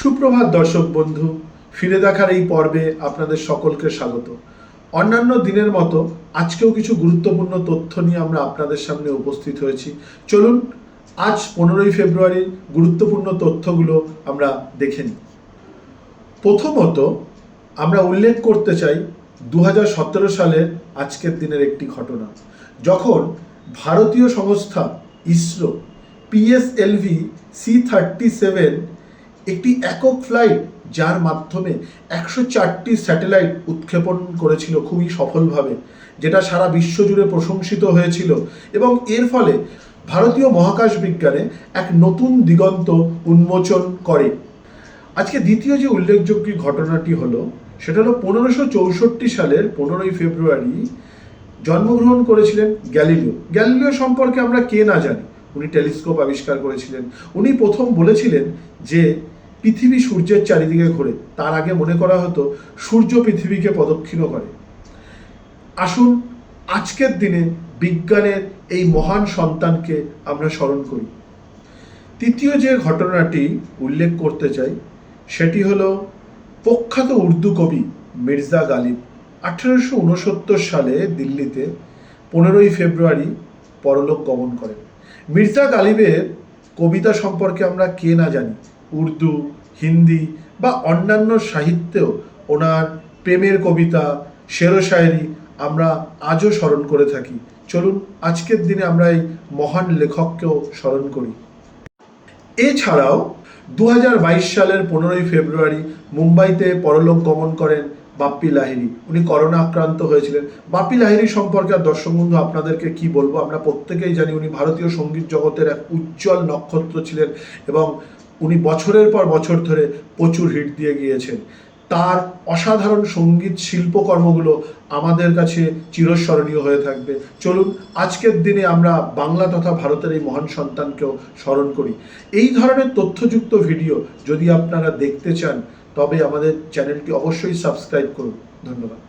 সুপ্রভাত দর্শক বন্ধু, ফিরে দেখার এই পর্বে আপনাদের সকলকে স্বাগত। অন্যান্য দিনের মতো আজকেও কিছু গুরুত্বপূর্ণ তথ্য নিয়ে আমরা আপনাদের সামনে উপস্থিত হয়েছি। চলুন, আজ পনেরোই ফেব্রুয়ারির গুরুত্বপূর্ণ তথ্যগুলো আমরা দেখে নিই। প্রথমত, আমরা উল্লেখ করতে চাই দু হাজার সতেরো সালের আজকের দিনের একটি ঘটনা। যখন ভারতীয় সংস্থা ISRO PSLV C thirty seven একটি একক ফ্লাইট যার মাধ্যমে একশো চারটি স্যাটেলাইট উৎক্ষেপণ করেছিল খুবই সফলভাবে, যেটা সারা বিশ্ব জুড়ে প্রশংসিত হয়েছিল এবং এর ফলে ভারতীয় মহাকাশ বিজ্ঞানে এক নতুন দিগন্ত উন্মোচন করে। আজকে দ্বিতীয় যে উল্লেখযোগ্য ঘটনাটি হলো, সেটা হলো পনেরোশো চৌষট্টি সালের পনেরোই ফেব্রুয়ারি জন্মগ্রহণ করেছিলেন গ্যালিলিও। গ্যালিলিও সম্পর্কে আমরা কে না জানি, উনি টেলিস্কোপ আবিষ্কার করেছিলেন। উনি প্রথম বলেছিলেন যে পৃথিবী সূর্যের চারিদিকে ঘোরে। তার আগে মনে করা হতো, সূর্য পৃথিবীকে প্রদক্ষিণ করে। আসুন, আজকের দিনে বিজ্ঞানের এই মহান সন্তানকে আমরা স্মরণ করি। তৃতীয় যে ঘটনাটি উল্লেখ করতে চাই, সেটি হলো প্রখ্যাত উর্দু কবি মির্জা গালিব আঠেরোশো উনসত্তর সালে দিল্লিতে পনেরোই ফেব্রুয়ারি পরলোক গমন করেন। মির্জা গালিবের কবিতা সম্পর্কে আমরা কে না জানি উর্দু, হিন্দি বা অন্যান্য সাহিত্যেও ওনার প্রেমের কবিতা, শের শায়েরি আমরা আজও স্মরণ করে থাকি। চলুন, আজকের দিনে আমরা এই মহান লেখককেও স্মরণ করি। এছাড়াও দু বাইশ সালের পনেরোই ফেব্রুয়ারি মুম্বাইতে পরলোক গমন করেন বাপ্পি লাহিড়ী। উনি করোনা আক্রান্ত হয়েছিলেন। বাপ্পি লাহিড়ী সম্পর্কে আর দর্শক বন্ধু, আপনাদেরকে কি বলব? আমরা প্রত্যেকেই জানি উনি ভারতীয় সংগীত জগতের এক উজ্জ্বল নক্ষত্র ছিলেন এবং উনি বছরের পর বছর ধরে প্রচুর হিট দিয়ে গিয়েছেন। তার অসাধারণ সংগীত শিল্পকর্মগুলো আমাদের কাছে চিরস্মরণীয় হয়ে থাকবে। চলুন, আজকের দিনে আমরা বাংলা তথা ভারতের এই মহান সন্তানকেও স্মরণ করি। এই ধরনের তথ্যযুক্ত ভিডিও যদি আপনারা দেখতে চান, তবে আমাদের চ্যানেলটি অবশ্যই সাবস্ক্রাইব করুন। ধন্যবাদ।